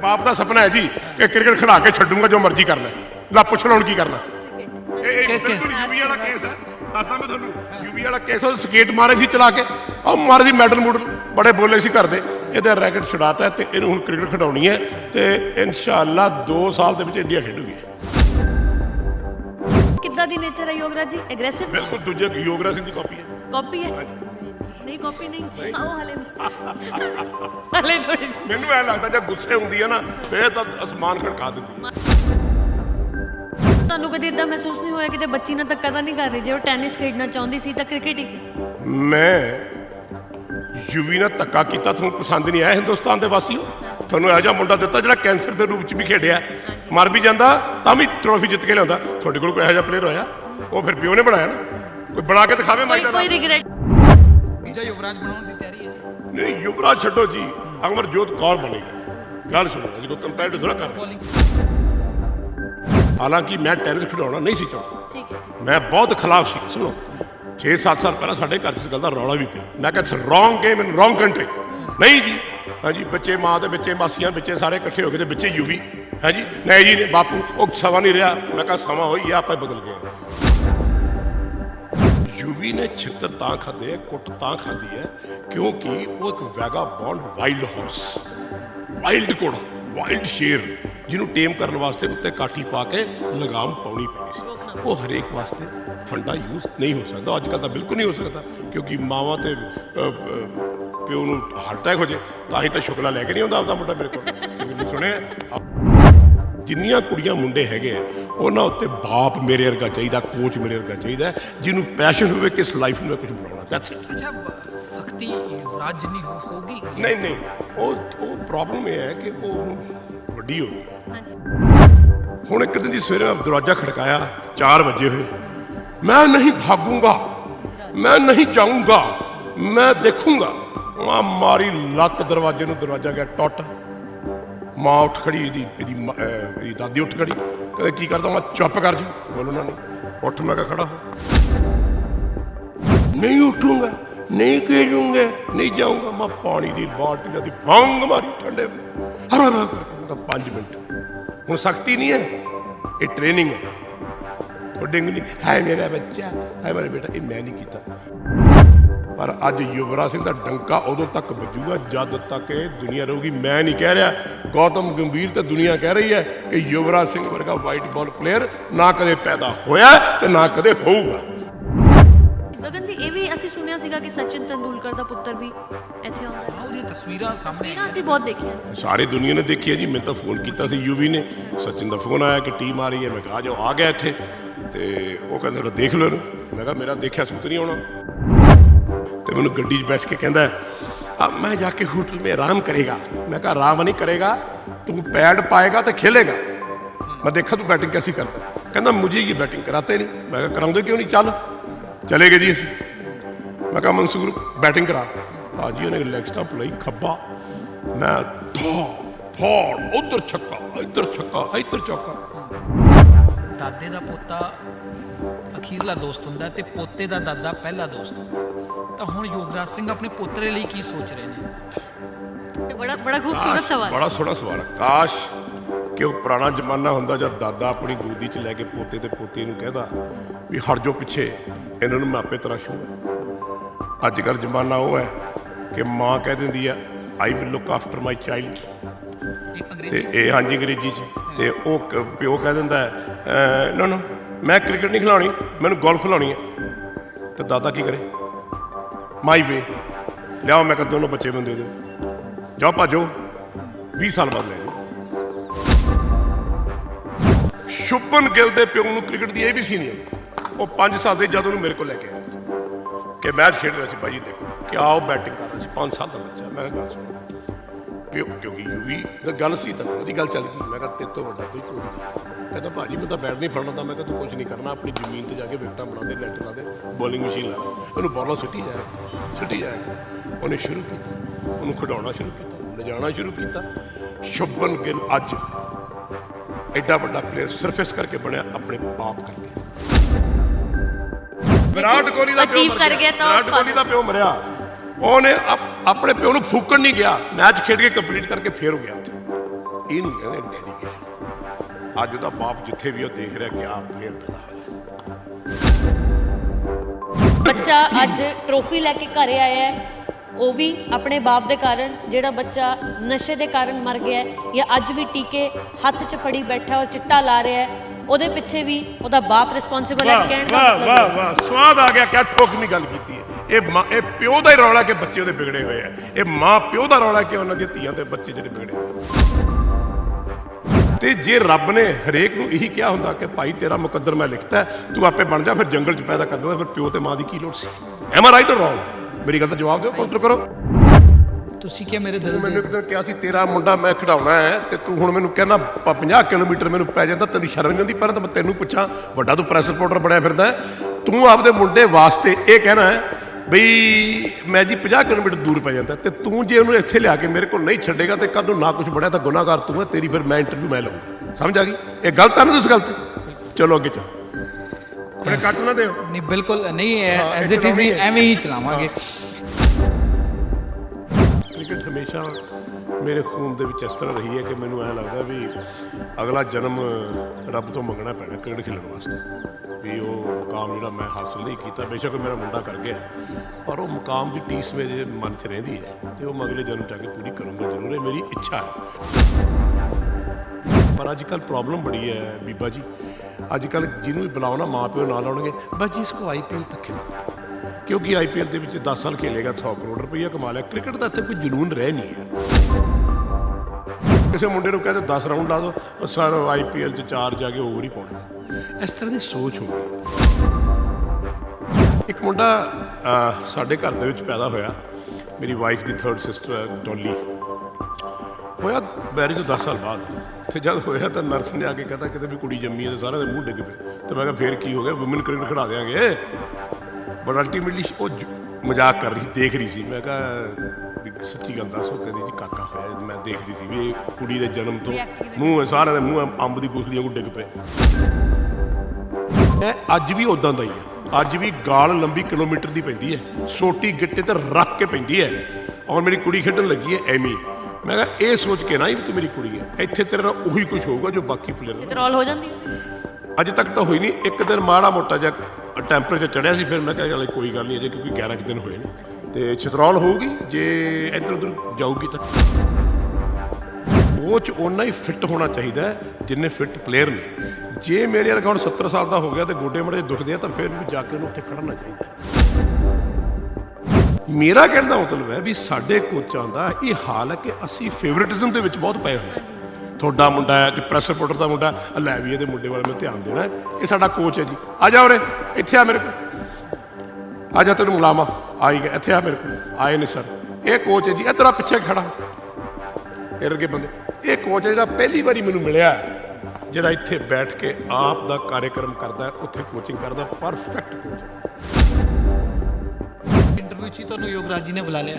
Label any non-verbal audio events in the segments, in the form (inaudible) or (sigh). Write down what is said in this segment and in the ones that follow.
ਬਾਪ ਦਾ ਸੁਪਨਾ ਹੈ ਜੀ ਕਿ ਕ੍ਰਿਕਟ ਖਿਡਾ ਕੇ ਛੱਡੂਗਾ ਜੋ ਮਰਜ਼ੀ ਕਰ ਲੈ। ਲੈ ਪੁੱਛ ਲਓ ਹੁਣ ਕੀ ਕਰਨਾ। ਇਹ ਬਿਲਕੁਲ ਯੂਵੀ ਵਾਲਾ ਕੇਸ ਹੈ। ਦੱਸਦਾ ਮੈਂ ਤੁਹਾਨੂੰ ਯੂਵੀ ਵਾਲਾ ਕੇਸ ਉਹ ਸਕੇਟ ਮਾਰੇ ਸੀ ਚਲਾ ਕੇ। ਉਹ ਮਾਰੇ ਸੀ ਮੈਡਲ ਮੂਡਲ ਬੜੇ ਬੋਲੇ ਸੀ ਘਰ ਦੇ। ਇਹਦਾ ਰੈਕਟ ਛੁਡਾਤਾ ਤੇ ਇਹਨੂੰ ਹੁਣ ਕ੍ਰਿਕਟ ਖਿਡਾਉਣੀ ਹੈ ਤੇ ਇਨਸ਼ਾਅੱਲਾ 2 ਸਾਲ ਦੇ ਵਿੱਚ ਇੰਡੀਆ ਖੇਡੂਗੀ। ਕਿੱਦਾਂ ਦੀ ਨੇਚਰ ਹੈ ਯੋਗਰਾਜ ਜੀ? ਐਗਰੈਸਿਵ ਬਿਲਕੁਲ ਦੂਜੇ ਯੋਗਰਾ ਸਿੰਘ ਦੀ ਕਾਪੀ ਹੈ। ਕਾਪੀ ਹੈ? ਨਹੀਂ ਕਾਪੀ ਨਹੀਂ? ਉਹ ਹਲੇ ਨਹੀਂ। ਹਲੇ (laughs) ਥੋੜੀ ਮੈਨੂੰ ਐ ਲੱਗਦਾ ਜੇ ਗੁੱਸੇ ਹੁੰਦੀ ਹੈ ਨਾ ਫੇਰ ਤਾਂ ਅਸਮਾਨ ਖੜਕਾ ਦਿੰਦੀ। ਤੁਹਾਨੂੰ ਕਦੇ ਇਦਾਂ ਮਹਿਸੂਸ ਨਹੀਂ ਹੋਇਆ ਕਿ ਬੱਚੀ ਨਾਲ ਧੱਕਾ ਤਾਂ ਨਹੀਂ ਕਰ ਰਹੀ? ਜੇ ਉਹ ਟੈਨਿਸ ਖੇਡਣਾ ਚਾਹੁੰਦੀ ਸੀ ਤਾਂ ਕ੍ਰਿਕਟ ਹੀ। ਮੈਂ ਯੂਵੀ ਨਾਲ ਧੱਕਾ ਕੀਤਾ ਤੁਹਾਨੂੰ ਪਸੰਦ ਨਹੀਂ ਆਇਆ ਹਿੰਦੁਸਤਾਨ ਦੇ ਵਾਸੀਓ? ਤੁਹਾਨੂੰ ਇਹੋ ਜਿਹਾ ਮੁੰਡਾ ਦਿੱਤਾ ਜਿਹੜਾ ਕੈਂਸਰ ਦੇ ਰੂਪ 'ਚ ਵੀ ਖੇਡਿਆ। ਮਰ ਵੀ ਜਾਂਦਾ ਤਾਂ ਵੀ ਟਰੋਫੀ ਜਿੱਤ ਕੇ ਲਿਆਉਂਦਾ। ਤੁਹਾਡੇ ਕੋਲ ਕੋਈ ਇਹੋ ਜਿਹਾ ਪਲੇਅਰ ਹੋਇਆ? ਉਹ ਫਿਰ ਪਿਓ ਨੇ ਬਣਾਇਆ ਨਾ। ਕੋਈ ਬਣਾ ਕੇ ਦਿਖਾਵੇ ਕੋਈ ਮਾਈਟਾ ਕੋਈ ਰਿਗਰੈਟ ਤੀਜਾ ਯੁਵਰਾਜ ਬਣਾਉਣ ਦੀ ਤਿਆਰੀ ਹੈ ਜੀ। ਨਹੀਂ ਯੁਵਰਾਜ ਛੱਡੋ ਜੀ। ਅਮਰਜੋਤ ਕੌਰ ਬਣੇਗੀ ਗੱਲ ਸੁਣੋ ਜੀ ਕੋਈ ਕੰਪੈਰੀਟਿਵ ਥੋੜਾ ਕਰ ਹਾਲਾਂਕਿ ਮੈਂ ਟੈਨਿਸ ਖਿਡਾਉਣਾ ਨਹੀਂ ਸੀ ਚਾਹੁੰਦਾ। ਠੀਕ ਹੈ। ਮੈਂ ਬਹੁਤ ਖਿਲਾਫ ਸੀ ਸੁਣੋ। 6-7 ਸਾਲ ਪਹਿਲਾਂ ਸਾਡੇ ਘਰ 'ਚ ਇਸ ਗੱਲ ਦਾ ਰੌਲਾ ਵੀ ਪਿਆ। ਮੈਂ ਕਿਹਾ it's wrong game in wrong country ਨਹੀਂ ਜੀ। ਹਾਂਜੀ ਬੱਚੇ ਮਾਂ ਦੇ ਬੱਚੇ ਮਾਸੀਆਂ ਬੱਚੇ ਸਾਰੇ ਇਕੱਠੇ ਹੋ ਗਏ ਤੇ ਬੱਚੇ ਯੂਵੀ ਹਾਂਜੀ ਨਹੀਂ ਜੀ ਬਾਪੂ ਉਹ ਸਮਾਂ ਨਹੀਂ ਰਿਹਾ। ਮੈਂ ਕਿਹਾ ਸਮਾਂ ਹੋਈ ਆ ਆਪਾਂ ਬਦਲ ਗਏ ਯੂਵੀ ਨੇ ਛਿੱਤਰ ਤਾਂ ਖਾਦੇ ਕੁੱਟ ਤਾਂ ਖਾਦੀ ਹੈ ਕਿਉਂਕਿ ਉਹ ਇੱਕ vagabond wild horse. Wild ਘੋੜਾ ਵਾਈਲਡ ਸ਼ੇਰ, ਜਿਹਨੂੰ ਟੇਮ ਕਰਨ ਵਾਸਤੇ ਉੱਤੇ ਕਾਠੀ ਪਾ ਕੇ ਲਗਾਮ ਪਾਉਣੀ ਪੈਣੀ ਸੀ। ਉਹ ਹਰੇਕ ਵਾਸਤੇ ਫੰਡਾ ਯੂਜ਼ ਨਹੀਂ ਹੋ ਸਕਦਾ। ਅੱਜ ਕੱਲ੍ਹ ਤਾਂ ਬਿਲਕੁਲ ਨਹੀਂ ਹੋ ਸਕਦਾ, ਕਿਉਂਕਿ ਮਾਵਾਂ ਤੇ ਪਿਓ ਨੂੰ ਹਾਰਟ ਅਟੈਕ ਹੋ ਜੇ, ਤਾਂ ਹੀ ਤਾਂ ਸ਼ੁਕਲਾ ਲੈ ਕੇ ਨਹੀਂ ਆਉਂਦਾ ਆਪਦਾ ਮੁੰਡਾ ਮੇਰੇ ਕੋਲ। ਸੁਣਿਆ ਜਿੰਨੀਆਂ ਕੁੜੀਆਂ ਮੁੰਡੇ ਹੈਗੇ ਆ ਉਹਨਾਂ ਉੱਤੇ ਬਾਪ ਮੇਰੇ ਵਰਗਾ ਚਾਹੀਦਾ ਕੋਚ ਮੇਰੇ ਵਰਗਾ ਚਾਹੀਦਾ ਜਿਹਨੂੰ ਪੈਸ਼ਨ ਹੋਵੇ ਕਿ ਇਸ ਲਾਈਫ ਨੂੰ ਕੁਝ ਬਣਾਉਣਾ ਦੈਟਸ ਇਟ ਅੱਛਾ ਸਖਤੀ ਯੁਵਰਾਜ ਜਿੰਨੀ ਹੋ- ਹੋਗੀ ਨਹੀਂ ਨਹੀਂ ਉਹ ਉਹ ਪ੍ਰੋਬਲਮ ਇਹ ਹੈ ਕਿ ਉਹ ਵੱਡੀ ਹੋ ਗਈ। ਹੈ। ਹਾਂਜੀ। ਹੁਣ ਇੱਕ ਦਿਨ ਦੀ ਸਵੇਰੇ ਮੈਂ ਦਰਵਾਜ਼ਾ ਖੜਕਾਇਆ 4 ਵਜੇ ਹੋਏ। ਮੈਂ ਨਹੀਂ ਭਾਗੂੰਗਾ ਮੈਂ ਨਹੀਂ ਜਾਊਂਗਾ ਮੈਂ ਦੇਖੂੰਗਾ। ਮਾਂ ਮਾਰੀ ਲੱਤ ਦਰਵਾਜ਼ੇ ਨੂੰ ਦਰਵਾਜ਼ਾ ਗਿਆ ਟੁੱਟ। ਮਾਂ ਉੱਠ ਖੜੀ, ਇਹਦੀ ਇਹਦੀ ਮ- ਅਹ, ਇਹਦੀ ਦਾਦੀ ਉੱਠ ਖੜੀ, ਕਹਿੰਦੇ, ਕੀ ਕਰਦਾ ਮੈਂ? ਚੁੱਪ ਕਰ ਜੀ। ਬੋਲੋ ਨਾ ਨਹੀਂ ਉੱਠ, ਮੈਂ ਕਿਹਾ, ਖੜਾ ਹੋ। ਨਹੀਂ ਉੱਠੂਗਾ, ਨਹੀਂ ਖੇਡੂੰਗਾ, ਨਹੀਂ ਜਾਊਂਗਾ। ਮੈਂ ਪਾਣੀ ਦੀ ਬਾਲਟੀ ਦੀ ਫੰਗ ਮਾਰੀ ਠੰਡੇ ਹਰਾ ਹਰਾ ਕਰਕੇ ਮੈਂ ਕਿਹਾ 5 ਮਿੰਟ। ਹੁਣ ਸਖਤੀ ਨਹੀਂ ਹੈ? ਇਹ ਟ੍ਰੇਨਿੰਗ ਹੈ। ਤੁਹਾਡੇ ਨਹੀਂ। ਹੈ ਮੇਰਾ ਬੱਚਾ ਹੈ ਮੇਰਾ ਬੇਟਾ, ਇਹ ਮੈਂ ਨਹੀਂ ਕੀਤਾ। ਪਰ ਅੱਜ ਯੁਵਰਾਜ ਸਿੰਘ ਦਾ ਡੰਕਾ ਉਦੋਂ ਤੱਕ ਵੱਜੂਗਾ ਜਦ ਤੱਕ ਇਹ ਦੁਨੀਆ ਰਹੂਗੀ। ਮੈਂ ਨਹੀਂ ਕਹਿ ਰਿਹਾ ਗੌਤਮ ਗੰਭੀਰ ਤੇ ਦੁਨੀਆ ਕਹਿ ਰਹੀ ਹੈ ਕਿ ਯੁਵਰਾਜ ਸਿੰਘ ਵਰਗਾ ਵਾਈਟ ਬਾਲ ਪਲੇਅਰ ਨਾ ਕਦੇ ਪੈਦਾ ਹੋਇਆ ਤੇ ਨਾ ਕਦੇ ਹੋਊਗਾ। ਗਗਨ ਜੀ ਇਹ ਵੀ ਅਸੀਂ ਸੁਣਿਆ ਸੀਗਾ ਕਿ ਸਚਿਨ ਤੰਦੂਲਕਰ ਦਾ ਪੁੱਤਰ ਵੀ ਇੱਥੇ ਆਉਂਦਾ। ਹੈ ਤਸਵੀਰਾਂ ਸਾਹਮਣੇ ਇਹਨਾਂ ਅਸੀਂ ਬਹੁਤ ਦੇਖੀਆਂ ਸਾਰੀ ਦੁਨੀਆ ਨੇ ਦੇਖੀ ਹੈ ਜੀ ਮੈਨੂੰ ਤਾਂ ਫੋਨ ਕੀਤਾ ਸੀ ਯੂਵੀ ਨੇ ਸਚਿਨ ਦਾ ਫੋਨ ਆਇਆ ਕਿ ਟੀਮ ਆ ਰਹੀ ਹੈ ਮੈਂ ਕਿਹਾ ਜਾਓ ਆ ਗਿਆ ਇੱਥੇ। ਤੇ ਉਹ ਕਹਿੰਦੇ ਦੇਖ ਲਓ ਮੈਂ ਕਿਹਾ ਮੇਰਾ ਦੇਖਿਆ ਸੁਤ ਨਹੀਂ ਆਉਣਾ। ਤੇ ਮੈਨੂੰ ਗੱਡੀ 'ਚ ਬੈਠ ਕੇ ਕਹਿੰਦਾ अब मैं जाके होटल में आराम करेगा मैं कहा आराम नहीं करेगा तू पैड पाएगा तो खेलेगा मैं देखा तू बैटिंग कैसी करता कहना मुझे ये बैटिंग कराते नहीं मैं कहा कराते क्यों नहीं चल चले गए जी मैं कहा मंसूर बैटिंग करा भाजी ने लेग स्टंप लाई खब्बा मैं फौड़ उधर छक्का इधर छक्का इधर चौका ਦਾਦੇ ਦਾ ਪੋਤਾ ਅਖੀਰਲਾ ਦੋਸਤ ਹੁੰਦਾ ਤੇ ਪੋਤੇ ਦਾ ਦਾਦਾ ਪਹਿਲਾ ਦੋਸਤ ਹੁੰਦਾ ਤਾਂ ਹੁਣ ਯੋਗਰਾਜ ਸਿੰਘ ਆਪਣੇ ਪੋਤਰੇ ਲਈ ਕੀ ਸੋਚ ਰਹੇ ਨੇ? ਇਹ ਬੜਾ ਬੜਾ ਖੂਬਸੂਰਤ ਸਵਾਲ। ਬੜਾ ਸੋਹਣਾ ਸਵਾਲ ਹੈ ਕਾਸ਼ ਕਿ ਉਹ ਪੁਰਾਣਾ ਜ਼ਮਾਨਾ ਹੁੰਦਾ ਜਦ ਦਾਦਾ ਆਪਣੀ ਗੋਦੀ 'ਚ ਲੈ ਕੇ ਪੋਤੇ ਤੇ ਪੋਤੀ ਨੂੰ ਕਹਿੰਦਾ ਵੀ ਹਟ ਜਾਓ ਪਿੱਛੇ ਇਹਨਾਂ ਨੂੰ ਮੈਂ ਆਪੇ ਤਰਾਸ਼ੂਗਾ ਅੱਜ ਕੱਲ੍ਹ ਜ਼ਮਾਨਾ ਉਹ ਹੈ ਕਿ ਮਾਂ ਕਹਿ ਦਿੰਦੀ ਆ I will look after my child ਇਹ ਤੇ ਅੰਗਰੇਜ਼ੀ ਇਹ ਹਾਂਜੀ ਅੰਗਰੇਜ਼ੀ 'ਚ। ਤੇ ਉਹ ਕ- ਪਿਓ ਕਹਿ ਦਿੰਦਾ ਹੈ ਨੋ ਨੋ ਮੈਂ ਕ੍ਰਿਕਟ ਨਹੀਂ ਖਿਲਾਉਣੀ ਮੈਨੂੰ ਗੋਲਫ ਖਿਲਾਉਣੀ ਹੈ। ਤੇ ਦਾਦਾ ਕੀ ਕਰੇ? ਮਾਈ ਵੇ, ਲਿਆਓ ਮੈਂ ਕਿਹਾ ਦੋਨੋਂ ਬੱਚੇ ਬੰਦੇ ਦਿਓ। ਜਾਓ ਭਾਜੋ 20 ਸਾਲ ਬਾਅਦ ਲੈ ਜਾਓ। ਸ਼ੁਭਨ ਗਿੱਲ ਦੇ ਪਿਓ ਨੂੰ ਕ੍ਰਿਕਟ ਦੀ ABC ਨਹੀਂ ਆਉਂਦੀ ਉਹ 5 ਸਾਲ ਦੇ ਜਦ ਉਹਨੂੰ ਮੇਰੇ ਕੋਲ ਲੈ ਕੇ ਆਇਆ ਕਿ ਮੈਚ ਖੇਡ ਰਿਹਾ ਸੀ, ਭਾਜੀ ਦੇਖੋ, ਕਿ ਆਓ ਬੈਟਿੰਗ ਕਰ ਰਿਹਾ ਸੀ 5 ਸਾਲ ਦਾ ਬੱਚਾ। ਮੈਂ ਕਿਹਾ, ਗੱਲ ਸੁਣੋ। ਕਿਉਂਕਿ ਯੂਵੀ ਤਾਂ ਗੱਲ ਸੀ ਤਾਂ, ਉਹਦੀ ਗੱਲ ਚੱਲ ਗਈ। ਮੈਂ ਕਿਹਾ, ਤੇਰੇ ਤੋਂ ਵੱਡਾ ਕੋਈ ਕੋਈ ਨਹੀਂ। ਕਹਿੰਦਾ ਭਾਜੀ ਮੈਂ ਤਾਂ ਬੈਟ ਨਹੀਂ ਫੜਨਾ ਤਾਂ ਮੈਂ ਕਿਹਾ ਤੂੰ ਕੁਝ ਨਹੀਂ ਕਰਨਾ ਆਪਣੀ ਜ਼ਮੀਨ ਤੇ ਜਾ ਕੇ ਵਿਕਟਾਂ ਬਣਾ ਦੇ ਨੈਟ ਲਾ ਦੇ ਬੋਲਿੰਗ ਮਸ਼ੀਨ ਲਾ ਉਹਨੂੰ ਬਾਲਾਂ ਸੁੱਟੀ ਜਾਏ ਸੁੱਟੀ ਜਾਏ। ਉਹਨੇ ਸ਼ੁਰੂ ਕੀਤਾ। ਉਹਨੂੰ ਖਿਡਾਉਣਾ ਸ਼ੁਰੂ ਕੀਤਾ ਲਿਜਾਣਾ ਸ਼ੁਰੂ ਕੀਤਾ। ਸ਼ੁਭਨ ਗਿੱਲ ਅੱਜ ਐਡਾ ਵੱਡਾ ਪਲੇਅਰ ਸਿਰਫ ਇਸ ਕਰਕੇ ਬਣਿਆ ਆਪਣੇ ਬਾਪ ਕਰਕੇ। ਵਿਰਾਟ ਕੋਹਲੀ ਦਾ ਮਰ ਕਰ ਗਿਆ ਤਾਂ ਵਿਰਾਟ ਕੋਹਲੀ ਦਾ ਪਿਓ ਮਰਿਆ। ਉਹਨੇ ਆਪ- ਆਪਣੇ ਪਿਓ ਨੂੰ ਫੂਕਣ ਨਹੀਂ ਗਿਆ। ਮੈਚ ਖੇਡ ਕੇ ਕੰਪਲੀਟ ਕਰਕੇ ਫੇਰ ਹੋ ਗਿਆ ਉੱਥੇ। ਇਹਨੂੰ ਕਹਿੰਦੇ ਡੈਡੀਕੇਸ਼ਨ ਅੱਜ ਉਹਦਾ ਬਾਪ ਜਿੱਥੇ ਵੀ ਉਹ ਦੇਖ ਰਿਹਾ ਕਿ ਆਪ ਫੇਰ ਪੈਦਾ ਹੋਇਆ ਬੱਚਾ ਅੱਜ ਟਰੋਫੀ ਲੈ ਕੇ ਘਰੇ ਆਇਆ ਹੈ। ਉਹ ਵੀ ਆਪਣੇ ਬਾਪ ਦੇ ਕਾਰਨ ਜਿਹੜਾ ਬੱਚਾ ਨਸ਼ੇ ਦੇ ਕਾਰਨ ਮਰ ਗਿਆ ਹੈ ਜਾਂ ਅੱਜ ਵੀ ਟੀਕੇ ਹੱਥ 'ਚ ਫੜੀ ਬੈਠਾ ਔਰ ਚਿੱਟਾ ਲਾ ਰਿਹਾ ਹੈ। ਉਹਦੇ ਪਿੱਛੇ ਵੀ ਉਹਦਾ ਬਾਪ ਰਿਸਪੌਂਸਿਬਲ ਹੈ ਵਾਹ ਕਹਿਣ ਦਾ ਵਾਹ ਮਤਲਬ ਵਾਹ ਹੈ। ਵਾਹ ਸਵਾਦ ਆ ਗਿਆ ਕਿਆ ਠੋਕਵੀਂ ਗੱਲ ਕੀਤੀ ਹੈ। ਇਹ ਮਾਂ ਇਹ ਪਿਓ ਦਾ ਹੀ ਰੌਲਾ ਕਿ ਬੱਚੇ ਉਹਦੇ ਵਿਗੜੇ ਹੋਏ ਆ ਇਹ ਮਾਂ ਪਿਓ ਦਾ ਰੌਲਾ ਕਿ ਉਹਨਾਂ ਦੀਆਂ ਧੀਆਂ ਤੇ ਬੱਚੇ ਜਿਹੜੇ ਵਿਗੜੇ ਹੋਏ ਆ। ਤੇ ਜੇ ਰੱਬ ਨੇ ਹਰੇਕ ਨੂੰ ਇਹੀ ਕਿਹਾ ਹੁੰਦਾ ਕਿ ਭਾਈ ਤੇਰਾ ਮੁਕੱਦਰ ਮੈਂ ਲਿਖਤਾ ਤੂੰ ਆਪੇ ਬਣ ਜਾ ਫਿਰ ਜੰਗਲ 'ਚ ਪੈਦਾ ਕਰ ਦਿੰਦਾ ਫਿਰ ਪਿਓ ਤੇ ਮਾਂ ਦੀ ਕੀ ਲੋੜ ਸੀ? Am are right or wrong ਮੇਰੀ ਗੱਲ ਦਾ ਜਵਾਬ ਦਿਓ ਕਾਊਂਟਰ ਕਰੋ। ਤੁਸੀਂ ਕਿਹਾ ਮੇਰੇ ਦਿਲ ਮੈਨੂੰ ਕਿਤੇ ਕਿਹਾ ਸੀ ਤੇਰਾ ਮੁੰਡਾ ਮੈਂ ਖਿਡਾਉਣਾ ਹੈ ਤੇ ਤੂੰ ਹੁਣ ਮੈਨੂੰ ਕਹਿਣਾ 50 ਕਿਲੋਮੀਟਰ ਮੈਨੂੰ ਪੈ ਜਾਂਦਾ ਤੈਨੂੰ ਸ਼ਰਮ ਨਹੀਂ ਆਉਂਦੀ ਪਰ ਤਾਂ ਮੈਂ ਤੈਨੂੰ ਪੁੱਛਾਂ ਵੱਡਾ ਤੂੰ ਪ੍ਰੈਸ ਰਿਪੋਰਟਰ ਬਣਿਆ ਫਿਰਦਾ ਤੂੰ ਆਪਦੇ ਮੁੰਡੇ ਵਾਸਤੇ ਇਹ ਕਹਿਣਾ ਹੈ ਬਈ ਮੈਂ ਜੀ 50 ਕਿਲੋਮੀਟਰ ਦੂਰ ਪੈ ਜਾਂਦਾ ਤੇ ਤੂੰ ਜੇ ਉਹਨੂੰ ਇੱਥੇ ਲਿਆ ਕੇ ਮੇਰੇ ਕੋਲ ਨਹੀਂ ਛੱਡੇਗਾ ਤੇ ਕੱਲ ਨੂੰ ਨਾ ਕੁਝ ਬਣਿਆ ਤਾਂ ਗੁਨਾਹਗਾਰ ਤੂੰ ਹੈ ਤੇਰੀ ਫਿਰ ਮੈਂ ਇੰਟਰਵਿਊ ਮੈਂ ਲਵਾਂਗਾ ਸਮਝ ਆ ਗਈ? ਇਹ ਗਲਤ ਆ ਨਾ ਤੁਸੀਂ ਗਲਤ? ਚਲੋ ਅੱਗੇ ਚਲੋ। ਆਪਣੇ ਕੱਟ ਨਾ ਦਿਓ। ਨਹੀਂ ਬਿਲਕੁਲ ਨਹੀਂ ਐਜ਼ ਇਟ ਇਜ਼। ਐਵੇਂ ਹੀ ਚਲਾਵਾਂਗੇ। ਕ੍ਰਿਕਟ ਹਮੇਸ਼ਾ ਮੇਰੇ ਖੂਨ ਦੇ ਵਿੱਚ ਇਸ ਤਰ੍ਹਾਂ ਰਹੀ ਹੈ ਕਿ ਮੈਨੂੰ ਐ ਲੱਗਦਾ ਵੀ ਅਗਲਾ ਜਨਮ ਰੱਬ ਤੋਂ ਮੰਗਣਾ ਪੈਣਾ ਕ੍ਰਿਕਟ ਖੇਡਣ ਵਾਸਤੇ। ਵੀ ਉਹ ਮੁਕਾਮ ਜਿਹੜਾ ਮੈਂ ਹਾਸਲ ਨਹੀਂ ਕੀਤਾ, ਬੇਸ਼ੱਕ ਮੇਰਾ ਮੁੰਡਾ ਕਰ ਗਿਆ ਪਰ ਉਹ ਮੁਕਾਮ ਦੀ ਟੀਸ ਮੇਰੇ ਮਨ 'ਚ ਰਹਿੰਦੀ ਹੈ ਤੇ ਉਹ ਮੈਂ ਅਗਲੇ ਜਨਮ 'ਚ ਆ ਕੇ ਪੂਰੀ ਕਰੂੰਗਾ ਜ਼ਰੂਰ, ਇਹ ਮੇਰੀ ਇੱਛਾ ਹੈ। ਪਰ ਅੱਜ ਕੱਲ ਪ੍ਰੋਬਲਮ ਬੜੀ ਹੈ ਬੀਬਾ ਜੀ। ਅੱਜ ਕੱਲ ਜਿਹਨੂੰ ਵੀ ਬੁਲਾਉਣਾ ਨਾ ਮਾਂ ਪਿਓ ਨਾ ਲਾਉਣਗੇ ਬਸ ਜੀ ਇਸ ਇਸਕੋ ਆਈਪੀਐਲ ਤੱਕ ਖਿਲਾ ਕਿਉਂਕਿ ਆਈਪੀਐਲ ਦੇ ਵਿੱਚ 10 ਸਾਲ ਖੇਲੇਗਾ 100 ਕਰੋੜ ਰੁਪਈਆ ਕਮਾ ਲਿਆ। ਕ੍ਰਿਕਟ ਦਾ ਇੱਥੇ ਕੋਈ ਜਨੂਨ ਰਹਿ ਨਹੀਂ ਹੈ। ਕਿਸੇ ਮੁੰਡੇ ਨੂੰ ਕਹਿੰਦੇ 10 ਰਾਊਂਡ ਲਾ ਦੋ, ਉਹ ਸਰ ਆਈਪੀਐਲ 'ਚ ਚਾਰ ਜਾ ਕੇ ਓਵਰ ਹੀ ਪਾਉਣਾ। ਇਸ ਤਰ੍ਹਾਂ ਦੀ ਸੋਚ ਹੋ ਗਈ। ਇੱਕ ਮੁੰਡਾ ਸਾਡੇ ਘਰ ਦੇ ਵਿੱਚ ਪੈਦਾ ਹੋਇਆ। ਮੇਰੀ ਵਾਈਫ ਦੀ ਥਰਡ ਸਿਸਟਰ ਹੈ, ਡੋਲੀ। ਹੋਇਆ ਮੈਰਿਜ ਤੋਂ 10 ਸਾਲ ਬਾਅਦ। ਤੇ ਜਦ ਹੋਇਆ ਤਾਂ ਨਰਸ ਨੇ ਆ ਕੇ ਕਹਤਾ ਕਿਤੇ ਵੀ ਕੁੜੀ ਜੰਮੀ ਹੈ ਤੇ ਸਾਰਿਆਂ ਦੇ ਮੂੰਹ ਡਿੱਗ ਪਏ। ਤੇ ਮੈਂ ਕਿਹਾ, ਫੇਰ ਕੀ ਹੋ ਗਿਆ? ਔਮਨ ਕ੍ਰਿਕਟ ਖਿਡਾ ਦੇਾਂਗੇ ਬਟ ਅਲਟੀਮੇਟਲੀ ਉਹ ਮਜ਼ਾਕ ਕਰ ਰਹੀ ਦੇਖ ਰਹੀ ਸੀ। ਮੈਂ ਕਿਹਾ ਸੱਚੀ ਗੱਲ ਦੱਸੋ ਕਹਿੰਦੀ ਜੀ ਕਾਕਾ ਹੋਇਆ ਮੈਂ ਦੇਖਦੀ ਸੀ ਵੀ ਇਹ ਕੁੜੀ ਦੇ ਜਨਮ ਤੋਂ ਮੂੰਹ ਸਾਰਿਆਂ ਦੇ ਮੂੰਹ ਅੰਬ ਦੀ ਗੁਠਲੀਆਂ ਨੂੰ ਡਿੱਗ ਪਏ ਇਹ ਅੱਜ ਵੀ ਉਦਾਂ ਦਾ ਹੀ ਹੈ ਅੱਜ ਵੀ ਗਾਲ ਲੰਬੀ ਕਿਲੋਮੀਟਰ ਦੀ ਪੈਂਦੀ ਹੈ ਸੋਟੀ ਗਿੱਟੇ ਤੇ ਰੱਖ ਕੇ ਪੈਂਦੀ ਹੈ ਔਰ ਮੇਰੀ ਕੁੜੀ ਖੇਡਣ ਲੱਗੀ ਹੈ ਐਵੇਂ ਹੀ। ਮੈਂ ਕਿਹਾ ਇਹ ਸੋਚ ਕੇ ਨਾ ਵੀ ਤੂੰ ਮੇਰੀ ਕੁੜੀ ਹੈ ਇੱਥੇ ਤੇਰੇ ਨਾਲ ਉਹੀ ਕੁਝ ਹੋਊਗਾ ਜੋ ਬਾਕੀ ਪਲੇਅਰ ਨਾਲ ਹੋ ਜਾਂਦੀ ਅੱਜ ਤੱਕ ਤਾਂ ਹੋਈ ਨਹੀਂ। ਇੱਕ ਦਿਨ ਮਾੜਾ ਮੋਟਾ ਜਿਹਾ ਟੈਂਪਰੇਚਰ ਚੜਿਆ ਸੀ, ਫਿਰ ਮੈਂ ਕਿਹਾ ਚਲ ਕੋਈ ਗੱਲ ਨਹੀਂ, ਅਜੇ ਕਿਉਂਕਿ 11 ਕੁ ਦਿਨ ਹੋਏ ਨੇ। ਤੇ ਚਿਤਰੌਲ ਹੋਊਗੀ, ਜੇ ਇੱਧਰ ਉੱਧਰ ਜਾਊਗੀ ਤਾਂ ਕੋਚ ਚ ਓਨਾ ਹੀ ਫਿੱਟ ਹੋਣਾ ਚਾਹੀਦਾ ਜਿੰਨੇ ਫਿੱਟ ਪਲੇਅਰ ਨੇ। ਜੇ ਮੇਰੇ ਵਰਗਾ ਹੁਣ 70 ਸਾਲ ਦਾ ਹੋ ਗਿਆ ਤੇ ਗੋਡੇ ਮੜੇ ਦੁਖਦੇ ਆ, ਤਾਂ ਫਿਰ ਵੀ ਜਾ ਕੇ ਉਹਨੂੰ ਉੱਥੇ ਖੜਨਾ ਚਾਹੀਦਾ ਮੇਰਾ ਕਹਿਣ ਦਾ ਮਤਲਬ ਹੈ ਵੀ ਸਾਡੇ ਕੋਚਾਂ ਦਾ ਇਹ ਹਾਲ ਹੈ ਕਿ ਅਸੀਂ ਫੇਵਰਿਟਿਜ਼ਮ ਦੇ ਵਿੱਚ ਬਹੁਤ ਪਏ ਹੋਏ ਹਾਂ। ਤੁਹਾਡਾ ਮੁੰਡਾ ਹੈ, ਤੇ ਪ੍ਰੈਸ ਰਿਪੋਰਟਰ ਦਾ ਮੁੰਡਾ ਆਹ ਲੈ ਵੀ ਇਹਦੇ ਮੁੰਡੇ ਵੱਲ ਮੈਂ ਧਿਆਨ ਦੇਣਾ ਇਹ ਸਾਡਾ ਕੋਚ ਹੈ ਜੀ। ਆ ਜਾ ਉਰੇ, ਇੱਥੇ ਆ ਮੇਰੇ ਕੋਲ। ਆ ਜਾ ਤੈਨੂੰ ਮੁਲਾਮਾ ਆਈ ਗਿਆ, ਇੱਥੇ ਆ ਮੇਰੇ ਕੋਲ। ਆਏ ਨੇ ਸਰ ਇਹ ਕੋਚ ਹੈ ਜੀ ਇਹ ਤੇਰਾ ਪਿੱਛੇ ਖੜਾ। ਤੇਰੇ ਅੱਗੇ ਬੰਦੇ। ਇਹ ਕੋਚ ਹੈ ਜਿਹੜਾ ਪਹਿਲੀ ਵਾਰੀ ਮੈਨੂੰ ਮਿਲਿਆ ਜਿਹੜਾ ਇੱਥੇ ਬੈਠ ਕੇ ਆਪ ਦਾ ਕਾਰਜਕ੍ਰਮ ਕਰਦਾ ਉੱਥੇ ਕੋਚਿੰਗ ਕਰਦਾ ਪਰਫੈਕਟ ਕੋਚ ਹੈ। ਇੰਟਰਵਿਊ 'ਚ ਤੁਹਾਨੂੰ ਯੋਗਰਾਜ ਜੀ ਨੇ ਬੁਲਾ ਲਿਆ।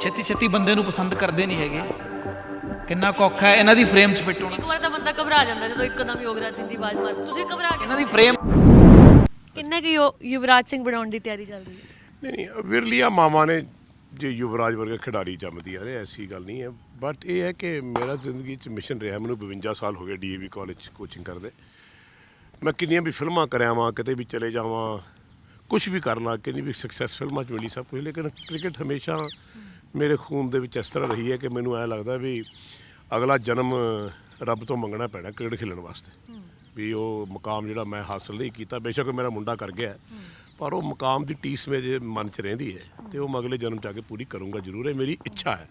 ਛੇਤੀ ਛੇਤੀ ਬੰਦੇ ਨੂੰ ਪਸੰਦ ਕਰਦੇ ਨਹੀਂ ਹੈਗੇ। ਕਿੰਨਾ ਔਖਾ ਹੈ ਇਹਨਾਂ ਦੀ ਫਰੇਮ 'ਚ ਫਿੱਟ ਹੋਣਾ। ਇੱਕ ਵਾਰ ਤਾਂ ਬੰਦਾ ਘਬਰਾ ਜਾਂਦਾ ਜਦੋਂ ਇੱਕਦਮ ਯੋਗਰਾਜ ਸਿੰਘ ਦੀ ਆਵਾਜ਼ ਮਾਰ ਤੁਸੀਂ ਘਬਰਾ ਗਏ? ਇਹਨਾਂ ਦੀ ਫਰੇਮ ਕਿੰਨੇ ਕਿ ਯੁਵਰਾਜ ਸਿੰਘ ਬਣਾਉਣ ਦੀ ਤਿਆਰੀ ਚੱਲ ਰਹੀ ਹੈ? ਨਹੀਂ ਨਹੀਂ ਵਿਰਲੀਆਂ ਮਾਵਾਂ ਨੇ ਜੇ ਯੁਵਰਾਜ ਵਰਗਾ ਖਿਡਾਰੀ ਜੰਮਦੀਆਂ ਨੇ ਐਸੀ ਗੱਲ ਨਹੀਂ ਹੈ। ਬਟ ਇਹ ਹੈ ਕਿ ਮੇਰਾ ਜ਼ਿੰਦਗੀ 'ਚ ਮਿਸ਼ਨ ਰਿਹਾ ਮੈਨੂੰ 52 ਸਾਲ ਹੋ ਗਏ ਡੀਏਵੀ ਕਾਲਜ 'ਚ ਕੋਚਿੰਗ ਕਰਦੇ। ਮੈਂ ਕਿੰਨੀਆਂ ਵੀ ਫਿਲਮਾਂ ਕਰਿਆ ਵਾਂ ਕਿਤੇ ਵੀ ਚਲੇ ਜਾਵਾਂ ਕੁਝ ਵੀ ਕਰ ਲਾ ਕਿੰਨੀ ਵੀ ਸਕਸੈਸ ਫਿਲਮਾਂ 'ਚ ਮਿਲੀ ਸਭ ਕੁਝ ਲੇਕਿਨ ਕ੍ਰਿਕਟ ਹਮੇਸ਼ਾ ਮੇਰੇ ਖੂਨ ਦੇ ਵਿੱਚ ਇਸ ਤਰ੍ਹਾਂ ਰਹੀ ਹੈ ਕਿ ਮੈਨੂੰ ਐ ਲੱਗਦਾ ਵੀ ਅਗਲਾ ਜਨਮ ਰੱਬ ਤੋਂ ਮੰਗਣਾ ਪੈਣਾ ਕ੍ਰਿਕਟ ਖੇਡਣ ਵਾਸਤੇ। ਵੀ ਉਹ ਮੁਕਾਮ ਜਿਹੜਾ ਮੈਂ ਹਾਸਲ ਨਹੀਂ ਕੀਤਾ, ਬੇਸ਼ੱਕ ਮੇਰਾ ਮੁੰਡਾ ਕਰ ਗਿਆ। ਪਰ ਉਹ ਮੁਕਾਮ ਦੀ ਟੀਸ ਮੇਰੇ ਮਨ 'ਚ ਰਹਿੰਦੀ ਹੈ ਤੇ ਉਹ ਮੈਂ ਅਗਲੇ ਜਨਮ 'ਚ ਆ ਕੇ ਪੂਰੀ ਕਰੂੰਗਾ ਜ਼ਰੂਰ, ਇਹ ਮੇਰੀ ਇੱਛਾ ਹੈ।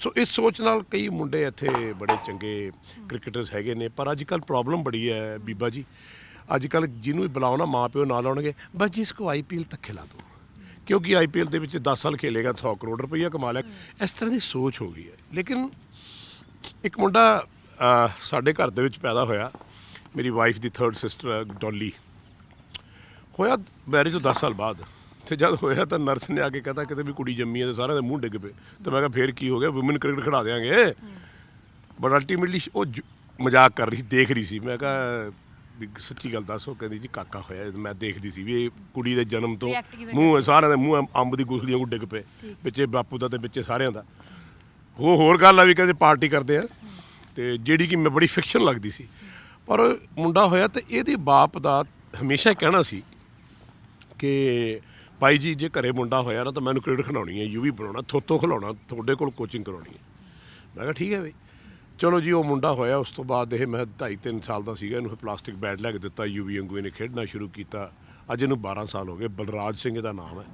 ਸੋ ਇਸ ਸੋਚ ਨਾਲ ਕਈ ਮੁੰਡੇ ਇੱਥੇ ਬੜੇ ਚੰਗੇ ਕ੍ਰਿਕਟਰਸ ਹੈਗੇ ਨੇ, ਪਰ ਅੱਜ ਕੱਲ ਪ੍ਰੋਬਲਮ ਬੜੀ ਹੈ ਬੀਬਾ ਜੀ। ਅੱਜ ਕੱਲ ਜਿਹਨੂੰ ਵੀ ਬੁਲਾਓ ਨਾ ਮਾਂ ਪਿਓ ਨਾ ਲਾਉਣਗੇ ਬਸ ਜੀ ਇਸਕੋ ਆਈਪੀਐਲ ਤੱਕ ਖਿਲਾ ਦਿਓ ਕਿਉਂਕਿ ਆਈਪੀਐਲ ਦੇ ਵਿੱਚ 10 ਸਾਲ ਖੇਲੇਗਾ 100 ਕਰੋੜ ਰੁਪਈਆ ਕਮਾ ਲਿਆ। ਇਸ ਤਰ੍ਹਾਂ ਦੀ ਸੋਚ ਹੋ ਗਈ ਹੈ। ਲੇਕਿਨ ਇੱਕ ਮੁੰਡਾ ਸਾਡੇ ਘਰ ਦੇ ਵਿੱਚ ਪੈਦਾ ਹੋਇਆ। ਮੇਰੀ ਵਾਈਫ ਦੀ ਥਰਡ ਸਿਸਟਰ ਡੋਲੀ। ਹੋਇਆ ਮੈਰਿਜ ਤੋਂ 10 ਸਾਲ ਬਾਅਦ। ਤੇ ਜਦ ਹੋਇਆ ਤਾਂ ਨਰਸ ਨੇ ਆ ਕੇ ਕਹਤਾ ਕਿਤੇ ਵੀ ਕੁੜੀ ਜੰਮੀ ਹੈ ਤੇ ਸਾਰਿਆਂ ਦੇ ਮੂੰਹ ਡਿੱਗ ਪਏ। ਤੇ ਮੈਂ ਕਿਹਾ ਫੇਰ ਕੀ ਹੋ ਗਿਆ? ਔਮਨ ਕ੍ਰਿਕਟ ਖਿਡਾ ਦੇਾਂਗੇ ਬਟ ਅਲਟੀਮੇਟਲੀ ਉਹ ਮਜ਼ਾਕ ਕਰ ਰਹੀ ਸੀ ਦੇਖ ਰਹੀ ਸੀ। ਮੈਂ ਕਿਹਾ ਵੀ ਸੱਚੀ ਗੱਲ ਦੱਸੋ ਕਹਿੰਦੀ ਜੀ ਕਾਕਾ ਹੋਇਆ ਮੈਂ ਦੇਖਦੀ ਸੀ ਵੀ ਇਹ ਕੁੜੀ ਦੇ ਜਨਮ ਤੋਂ React ਕਿਵੇਂ ਮੂੰਹ ਸਾਰਿਆਂ ਦੇ ਮੂੰਹ ਅੰਬ ਦੀ ਗੁਠਲੀਆਂ ਨੂੰ ਡਿੱਗ ਪਏ ਵਿੱਚੇ ਬਾਪੂ ਦਾ ਤੇ ਵਿੱਚੇ ਸਾਰਿਆਂ ਦਾ। ਉਹ ਹੋਰ ਗੱਲ ਆ ਵੀ ਕਹਿੰਦੇ ਪਾਰਟੀ ਕਰਦੇ ਆ ਤੇ ਜਿਹੜੀ ਕਿ ਮੈਂ ਬੜੀ ਫਿਕਸ਼ਨ ਲੱਗਦੀ ਸੀ। ਪਰ ਮੁੰਡਾ ਹੋਇਆ ਤੇ ਇਹਦੇ ਬਾਪ ਦਾ ਹਮੇਸ਼ਾ ਹੀ ਕਹਿਣਾ ਸੀ ਕਿ ਭਾਈ ਜੀ ਜੇ ਘਰੇ ਮੁੰਡਾ ਹੋਇਆ ਨਾ ਤਾਂ ਮੈਨੂੰ ਕ੍ਰਿਕਟ ਖਿਡਾਉਣੀ ਹੈ ਯੂਵੀ ਬਣਾਉਣਾ ਥੋਤੋ ਖਿਲਾਉਣਾ ਤੁਹਾਡੇ ਕੋਲ ਕੋਚਿੰਗ ਕਰਾਉਣੀ ਹੈ। ਮੈਂ ਕਿਹਾ ਠੀਕ ਹੈ ਬਈ। ਚਲੋ ਜੀ ਉਹ ਮੁੰਡਾ ਹੋਇਆ ਉਸ ਤੋਂ ਬਾਅਦ ਇਹ ਮੈਂ 2.5 3 ਸਾਲ ਦਾ ਸੀਗਾ ਇਹਨੂੰ ਪਲਾਸਟਿਕ ਬੈਟ ਲੈ ਕੇ ਦਿੱਤਾ ਯੂਵੀ ਵਾਂਗੂ ਇਹਨੇ ਖੇਡਣਾ ਸ਼ੁਰੂ ਕੀਤਾ। ਅੱਜ ਇਹਨੂੰ 12 ਸਾਲ ਹੋ ਗਏ ਬਲਰਾਜ ਸਿੰਘ ਇਹਦਾ ਨਾਮ ਹੈ।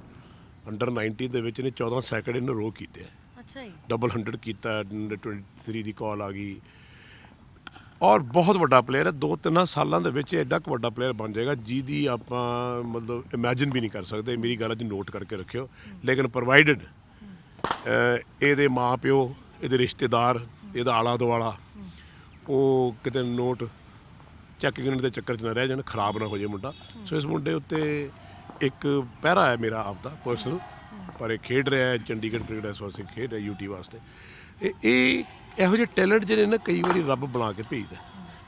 ਅੰਡਰ 19 ਦੇ ਵਿੱਚ ਇਹਨੇ 14 ਸੈਕਿੰਡ ਇਹਨੇ ਰੋ ਕੀਤੇ। ਅੱਛਾ ਜੀ। ਡਬਲ 100 ਕੀਤਾ 23 ਦੀ ਕਾਲ ਆ ਗਈ। ਔਰ ਬਹੁਤ ਵੱਡਾ ਪਲੇਅਰ ਹੈ ਦੋ ਤਿੰਨ ਸਾਲਾਂ ਦੇ ਵਿੱਚ ਐਡਾ ਕੁ ਵੱਡਾ ਪਲੇਅਰ ਬਣ ਜਾਏਗਾ ਜਿਹਦੀ ਆਪਾਂ ਮਤਲਬ ਇਮੇਜਿਨ ਵੀ ਨਹੀਂ ਕਰ ਸਕਦੇ। ਮੇਰੀ ਗੱਲ ਅੱਜ ਨੋਟ ਕਰਕੇ ਰੱਖਿਓ। ਲੇਕਿਨ ਪ੍ਰੋਵਾਈਡਡ ਇਹਦੇ ਮਾਪਿਓ ਇਹਦੇ ਰਿਸ਼ਤੇਦਾਰ ਇਹਦਾ ਆਲਾ ਦੁਆਲਾ ਉਹ ਕਿਤੇ ਨੋਟ ਚੈੱਕ ਗਿਣਨ ਦੇ ਚੱਕਰ 'ਚ ਨਾ ਰਹਿ ਜਾਣ ਖਰਾਬ ਨਾ ਹੋ ਜਾਏ ਮੁੰਡਾ। ਸੋ ਇਸ ਮੁੰਡੇ ਉੱਤੇ ਇੱਕ ਪਹਿਰਾ ਹੈ ਮੇਰਾ ਆਪਦਾ ਪਰਸਨਲ ਪਰ ਇਹ ਖੇਡ ਰਿਹਾ ਹੈ ਚੰਡੀਗੜ੍ਹ ਕ੍ਰਿਕਟ ਐਸੋਸੀਏਸ਼ਨ ਖੇਡ ਰਿਹਾ ਯੂਟੀ ਵਾਸਤੇ। ਇਹ ਇਹ ਇਹੋ ਜਿਹੇ ਟੈਲੈਂਟ ਜਿਹੜੇ ਨਾ ਕਈ ਵਾਰੀ ਰੱਬ ਬਣਾ ਕੇ ਭੇਜਦਾ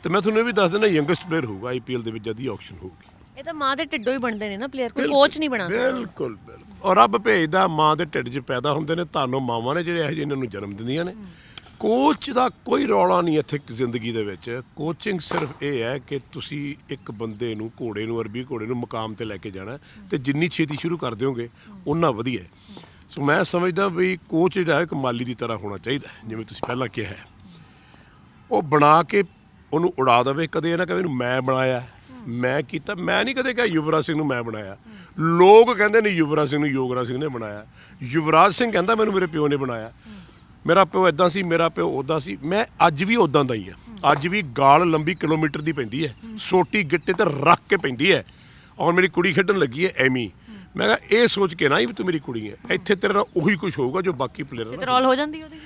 ਤੇ ਮੈਂ ਤੁਹਾਨੂੰ ਇਹ ਵੀ ਦੱਸ ਦਿੰਦਾ ਯੰਗੈਸਟ ਪਲੇਅਰ ਹੋਊਗਾ ਆਈਪੀਐਲ ਦੇ ਵਿੱਚ ਜਦ ਹੀ ਆਕਸ਼ਨ ਹੋਊਗੀ। ਇਹ ਤਾਂ ਮਾਂ ਦੇ ਢਿੱਡੋਂ ਹੀ ਬਣਦੇ ਨੇ ਨਾ ਪਲੇਅਰ ਕੋਈ ਕੋਚ ਨਹੀਂ ਬਣਾ ਸਕਦਾ। ਬਿਲਕੁਲ ਬਿਲਕੁਲ। ਔਰ ਰੱਬ ਭੇਜਦਾ ਮਾਂ ਦੇ ਢਿੱਡ 'ਚ ਪੈਦਾ ਹੁੰਦੇ ਨੇ ਤੁਹਾਨੂੰ ਮਾਵਾਂ ਨੇ ਜਿਹੜੇ ਇਹੋ ਜਿਹੇ ਇਹਨਾਂ ਨੂੰ ਜਨਮ ਦਿੰਦੀਆਂ ਨੇ। ਕੋਚ ਦਾ ਕੋਈ ਰੌਲਾ ਨਹੀਂ ਇੱਥੇ ਜ਼ਿੰਦਗੀ ਦੇ ਵਿੱਚ। ਕੋਚਿੰਗ ਸਿਰਫ ਇਹ ਹੈ ਕਿ ਤੁਸੀਂ ਇੱਕ ਬੰਦੇ ਨੂੰ, ਘੋੜੇ ਨੂੰ, ਅਰਬੀ ਘੋੜੇ ਨੂੰ ਮੁਕਾਮ ਤੇ ਲੈ ਕੇ ਜਾਣਾ ਹੈ ਤੇ ਜਿੰਨੀ ਛੇਤੀ ਸ਼ੁਰੂ ਕਰ ਦਿਓਗੇ ਉਨਾ ਵਧੀਆ ਸੋ ਮੈਂ ਸਮਝਦਾ ਵੀ ਕੋਚ ਜਿਹੜਾ ਹੈ ਇੱਕ ਮਾਲੀ ਦੀ ਤਰ੍ਹਾਂ ਹੋਣਾ ਚਾਹੀਦਾ ਜਿਵੇਂ ਤੁਸੀਂ ਪਹਿਲਾਂ ਕਿਹਾ ਹੈ। ਉਹ ਬਣਾ ਕੇ ਉਹਨੂੰ ਉਡਾ ਦੇਵੇ, ਕਦੇ ਇਹ ਨਾ ਕਹੇ ਇਹਨੂੰ ਮੈਂ ਬਣਾਇਆ ਮੈਂ ਕੀਤਾ, ਮੈਂ ਨਹੀਂ ਕਦੇ ਕਿਹਾ ਯੁਵਰਾਜ ਸਿੰਘ ਨੂੰ ਮੈਂ ਬਣਾਇਆ। ਲੋਕ ਕਹਿੰਦੇ ਨੇ ਯੁਵਰਾਜ ਸਿੰਘ ਨੂੰ ਯੋਗਰਾਜ ਸਿੰਘ ਨੇ ਬਣਾਇਆ। ਯੁਵਰਾਜ ਸਿੰਘ ਕਹਿੰਦਾ ਮੈਨੂੰ ਮੇਰੇ ਪਿਓ ਨੇ ਬਣਾਇਆ। ਮੇਰਾ ਪਿਓ ਇਦਾਂ ਸੀ ਮੇਰਾ ਪਿਓ ਉਦਾਂ ਸੀ। ਮੈਂ ਅੱਜ ਵੀ ਉਦਾਂ ਦਾ ਹੀ ਆ। ਅੱਜ ਵੀ ਗਾਲ ਲੰਬੀ ਕਿਲੋਮੀਟਰ ਦੀ ਪੈਂਦੀ ਹੈ। ਸੋਟੀ ਗਿੱਟੇ ਤੇ ਰੱਖ ਕੇ ਪੈਂਦੀ ਹੈ। ਔਰ ਮੇਰੀ ਕੁੜੀ ਖੇਡਣ ਲੱਗੀ ਹੈ ਐਮੀ ਮੈਂ ਕਿਹਾ ਇਹ ਸੋਚ ਕੇ ਨਾ ਵੀ ਤੂੰ ਮੇਰੀ ਕੁੜੀ ਹੈ। ਇੱਥੇ ਤੇਰੇ ਨਾਲ ਉਹੀ ਕੁਝ ਹੋਊਗਾ ਜੋ ਬਾਕੀ ਪਲੇਅਰ ਨਾਲ ਚਿਤਰੌਲ ਹੋ ਜਾਂਦੀ ਉਹਦੀ।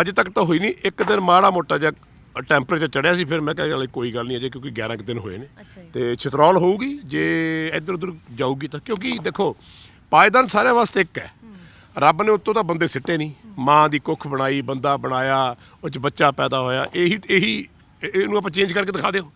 ਅਜੇ ਤੱਕ ਤਾਂ ਹੋਈ ਨਹੀਂ। ਇੱਕ ਦਿਨ ਮਾੜਾ ਮੋਟਾ ਜਿਹਾ ਟੈਂਪਰੇਚਰ ਚੜਿਆ ਸੀ ਫਿਰ ਮੈਂ ਕਿਹਾ ਚਲ ਕੋਈ ਗੱਲ ਨਹੀਂ ਅਜੇ ਕਿਉਂਕਿ 11 ਕੁ ਦਿਨ ਹੋਏ ਨੇ। ਤੇ ਚਿਤਰੌਲ ਹੋਊਗੀ। ਜੇ ਇੱਧਰ ਉੱਧਰ ਜਾਊਗੀ ਤਾਂ ਕਿਉਂਕਿ ਦੇਖੋ ਪਾਇਦਾਨ ਸਾਰਿਆਂ ਵਾਸਤੇ ਇੱਕ ਹੈ। ਰੱਬ ਨੇ ਉੱਤੋਂ ਤਾਂ ਬੰਦੇ ਸਿੱਟੇ ਨਹੀਂ। ਮਾਂ ਦੀ ਕੁੱਖ ਬਣਾਈ, ਬੰਦਾ ਬਣਾਇਆ, ਉਹ ਚ ਬੱਚਾ ਪੈਦਾ ਹੋਇਆ। ਇਹੀ ਇਹੀ ਇਹ- ਇਹਨੂੰ ਆਪਾਂ ਚੇਂਜ ਕਰਕੇ ਦਿਖਾ ਦਿਓ।